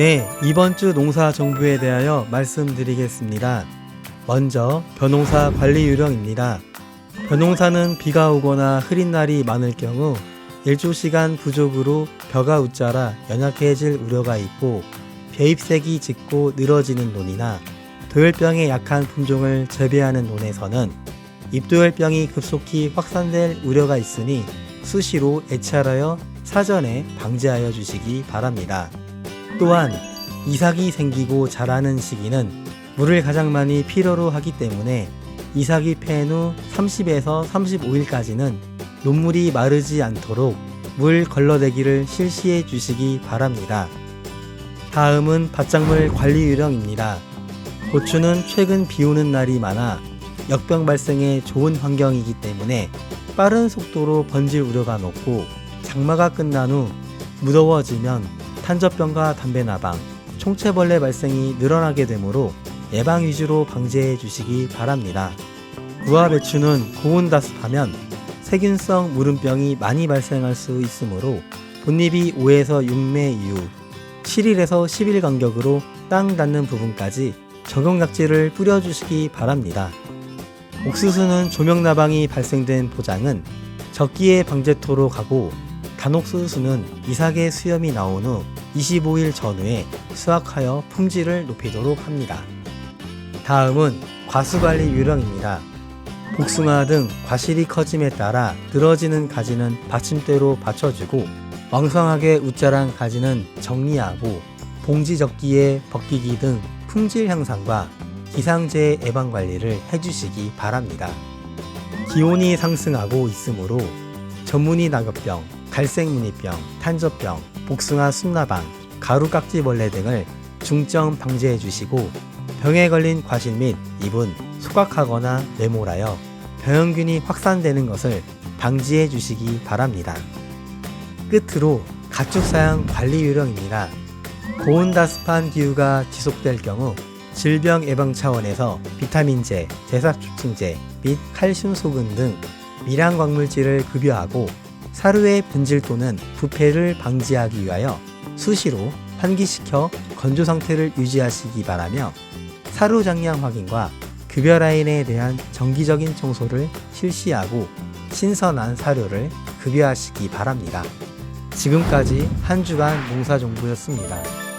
네, 이번 주 농사 정보에 대하여 말씀드리겠습니다. 먼저 벼농사 관리 요령입니다. 벼농사는 비가 오거나 흐린 날이 많을 경우 일조 시간 부족으로 벼가 웃자라 연약해질 우려가 있고 벼잎색이 짙고 늘어지는 논이나 도열병에 약한 품종을 재배하는 논에서는 잎도열병이 급속히 확산될 우려가 있으니 수시로 애찰하여 사전에 방지하여 주시기 바랍니다. 또한 이삭이 생기고 자라는 시기는 물을 가장 많이 필요로 하기 때문에 이삭이 패인 후 30에서 35일까지는 논물이 마르지 않도록 물 걸러내기를 실시해 주시기 바랍니다. 다음은 밭작물 관리 요령입니다. 고추는 최근 비 오는 날이 많아 역병 발생에 좋은 환경이기 때문에 빠른 속도로 번질 우려가 높고 장마가 끝난 후 무더워지면 탄저병과 담배나방, 총체벌레 발생이 늘어나게 되므로 예방 위주로 방제해 주시기 바랍니다. 무화 배추는 고온 다습하면 세균성 무름병이 많이 발생할 수 있으므로 본잎이 5에서 6매 이후 7일에서 10일 간격으로 땅 닿는 부분까지 적용약제를 뿌려주시기 바랍니다. 옥수수는 조명나방이 발생된 포장은 적기에 방제토로 가고 단옥수수는 이삭의 수염이 나온 후 25일 전후에 수확하여 품질을 높이도록 합니다. 다음은 과수관리 요령입니다. 복숭아 등 과실이 커짐에 따라 늘어지는 가지는 받침대로 받쳐주고 왕성하게 웃자란 가지는 정리하고 봉지 적기에 벗기기 등 품질 향상과 기상재해 예방 관리를 해주시기 바랍니다. 기온이 상승하고 있으므로 전문이 낙엽병, 갈색 무늬병, 탄저병, 복숭아 순나방, 가루깍지벌레 등을 중점 방제해 주시고 병에 걸린 과실 및 잎은 소각하거나 네모라여 병균이 확산되는 것을 방지해 주시기 바랍니다. 끝으로 가축 사양 관리 요령입니다. 고온다습한 기후가 지속될 경우 질병 예방 차원에서 비타민제, 대사촉진제 및 칼슘 소금 등 미량 광물질을 급여하고 사료의 분질 또는 부패를 방지하기 위하여 수시로 환기시켜 건조 상태를 유지하시기 바라며 사료 장량 확인과 급여 라인에 대한 정기적인 청소를 실시하고 신선한 사료를 급여하시기 바랍니다. 지금까지 한 주간 농사 정보였습니다.